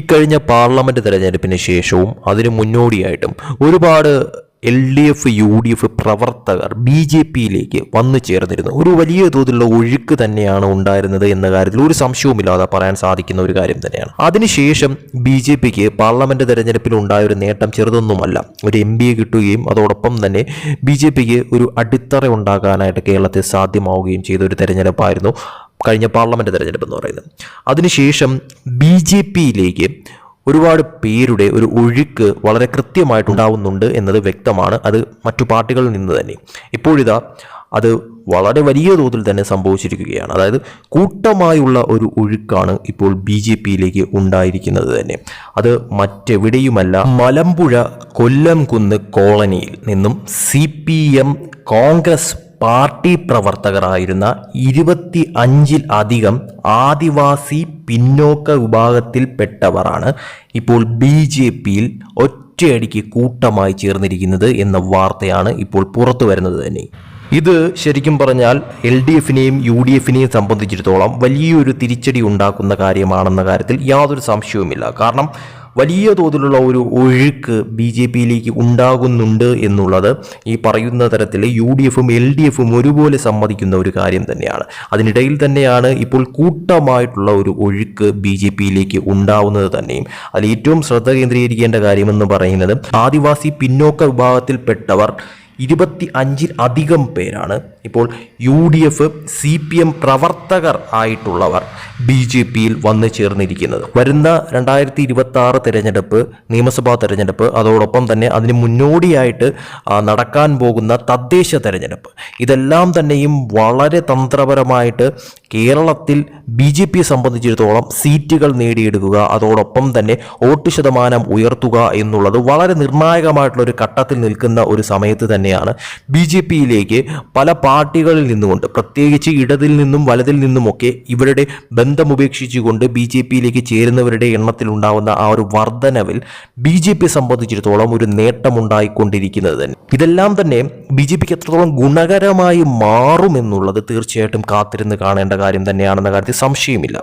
ഇക്കഴിഞ്ഞ പാർലമെന്റ് തെരഞ്ഞെടുപ്പിന് ശേഷവും അതിനു മുന്നോടിയായിട്ടും ഒരുപാട് L D F U D F പ്രവർത്തകർ ബി ജെ പിയിലേക്ക് വന്നു ചേർന്നിരുന്നു. ഒരു വലിയ തോതിലുള്ള ഒഴുക്ക് തന്നെയാണ് ഉണ്ടായിരുന്നത് എന്ന കാര്യത്തിൽ ഒരു സംശയവുമില്ലാതെ പറയാൻ സാധിക്കുന്ന ഒരു കാര്യം തന്നെയാണ്. അതിനുശേഷം ബി ജെ പിക്ക് പാർലമെന്റ് തെരഞ്ഞെടുപ്പിൽ ഉണ്ടായ ഒരു നേട്ടം ചെറുതൊന്നുമല്ല. ഒരു എം പിയെ കിട്ടുകയും അതോടൊപ്പം തന്നെ ബി ജെ പിക്ക് ഒരു അടിത്തറ ഉണ്ടാകാനായിട്ട് കേരളത്തിൽ സാധ്യമാവുകയും ചെയ്ത ഒരു തെരഞ്ഞെടുപ്പായിരുന്നു. കഴിഞ്ഞ പാർലമെന്റ് തെരഞ്ഞെടുപ്പ് എന്ന് പറയുന്നത്. അതിനുശേഷം ബി ജെ പിയിലേക്ക് ഒരുപാട് പേരുടെ ഒരു ഒഴുക്ക് വളരെ കൃത്യമായിട്ടുണ്ടാവുന്നുണ്ട് എന്നത് വ്യക്തമാണ്. അത് മറ്റു പാർട്ടികളിൽ നിന്ന് തന്നെ. ഇപ്പോഴിതാ അത് വളരെ വലിയ തോതിൽ തന്നെ സംഭവിച്ചിരിക്കുകയാണ്. അതായത് കൂട്ടമായുള്ള ഒരു ഒഴുക്കാണ് ഇപ്പോൾ ബി ജെ പിയിലേക്ക് ഉണ്ടായിരിക്കുന്നത് തന്നെ. അത് മറ്റെവിടെയുമല്ല മലമ്പുഴ കൊല്ലം കുന്ന് കോളനിയിൽ നിന്നും C P M Congress party പ്രവർത്തകരായിരുന്ന ഇരുപത്തി അഞ്ചിൽ അധികം ആദിവാസി പിന്നോക്ക വിഭാഗത്തിൽപ്പെട്ടവരാണ് ഇപ്പോൾ ബി ജെ പിയിൽ ഒറ്റയടിക്ക് കൂട്ടമായി ചേർന്നിരിക്കുന്നത് എന്ന വാർത്തയാണ് ഇപ്പോൾ പുറത്തു വരുന്നത് തന്നെ. ഇത് ശരിക്കും പറഞ്ഞാൽ എൽ ഡി എഫിനെയും യു ഡി എഫിനെയും സംബന്ധിച്ചിടത്തോളം വലിയൊരു തിരിച്ചടി ഉണ്ടാക്കുന്ന കാര്യമാണെന്ന കാര്യത്തിൽ യാതൊരു സംശയവുമില്ല. കാരണം വലിയ തോതിലുള്ള ഒരു ഒഴുക്ക് ബി ജെ പിയിലേക്ക് ഉണ്ടാകുന്നുണ്ട് എന്നുള്ളത് ഈ പറയുന്ന തരത്തിൽ യു ഡി എഫും എൽ ഡി എഫും ഒരുപോലെ സമ്മതിക്കുന്ന ഒരു കാര്യം തന്നെയാണ്. അതിനിടയിൽ തന്നെയാണ് ഇപ്പോൾ കൂട്ടമായിട്ടുള്ള ഒരു ഒഴുക്ക് ബി ജെ പിയിലേക്ക് ഉണ്ടാവുന്നത് തന്നെയും. അതിൽ ഏറ്റവും ശ്രദ്ധ കേന്ദ്രീകരിക്കേണ്ട കാര്യമെന്ന് പറയുന്നത് ആദിവാസി പിന്നോക്ക വിഭാഗത്തിൽപ്പെട്ടവർ ഇരുപത്തി അഞ്ചിൽ അധികം പേരാണ് ഇപ്പോൾ U D F C P M പ്രവർത്തകർ ആയിട്ടുള്ളവർ ബി ജെ പിയിൽ വന്നു ചേർന്നിരിക്കുന്നത്. വരുന്ന രണ്ടായിരത്തി ഇരുപത്തി ആറ് തെരഞ്ഞെടുപ്പ് നിയമസഭാ തെരഞ്ഞെടുപ്പ് അതോടൊപ്പം തന്നെ അതിന് മുന്നോടിയായിട്ട് നടക്കാൻ പോകുന്ന തദ്ദേശ തെരഞ്ഞെടുപ്പ്. ഇതെല്ലാം തന്നെയും വളരെ തന്ത്രപരമായിട്ട് കേരളത്തിൽ ബി ജെ പിയെ സംബന്ധിച്ചിടത്തോളം സീറ്റുകൾ നേടിയെടുക്കുക അതോടൊപ്പം തന്നെ വോട്ട് ശതമാനം ഉയർത്തുക എന്നുള്ളത് വളരെ നിർണായകമായിട്ടുള്ള ഒരു ഘട്ടത്തിൽ നിൽക്കുന്ന ഒരു സമയത്ത് തന്നെയാണ് ബി ജെ പിയിലേക്ക് പല പാർട്ടികളിൽ നിന്നുകൊണ്ട് പ്രത്യേകിച്ച് ഇടതിൽ നിന്നും വലതിൽ നിന്നുമൊക്കെ ഇവരുടെ ബന്ധമുപേക്ഷിച്ചുകൊണ്ട് ബി ജെ പിയിലേക്ക് ചേരുന്നവരുടെ എണ്ണത്തിൽ ഉണ്ടാവുന്ന ആ ഒരു വർധനവിൽ ബി ജെ പിയെ സംബന്ധിച്ചിടത്തോളം ഒരു നേട്ടമുണ്ടായിക്കൊണ്ടിരിക്കുന്നത് തന്നെ. ഇതെല്ലാം തന്നെ ബി ജെ പിക്ക് എത്രത്തോളം ഗുണകരമായി മാറുമെന്നുള്ളത് തീർച്ചയായിട്ടും കാത്തിരുന്ന് കാണേണ്ട കാര്യം തന്നെയാണെന്ന കാര്യത്തിൽ സംശയമില്ല.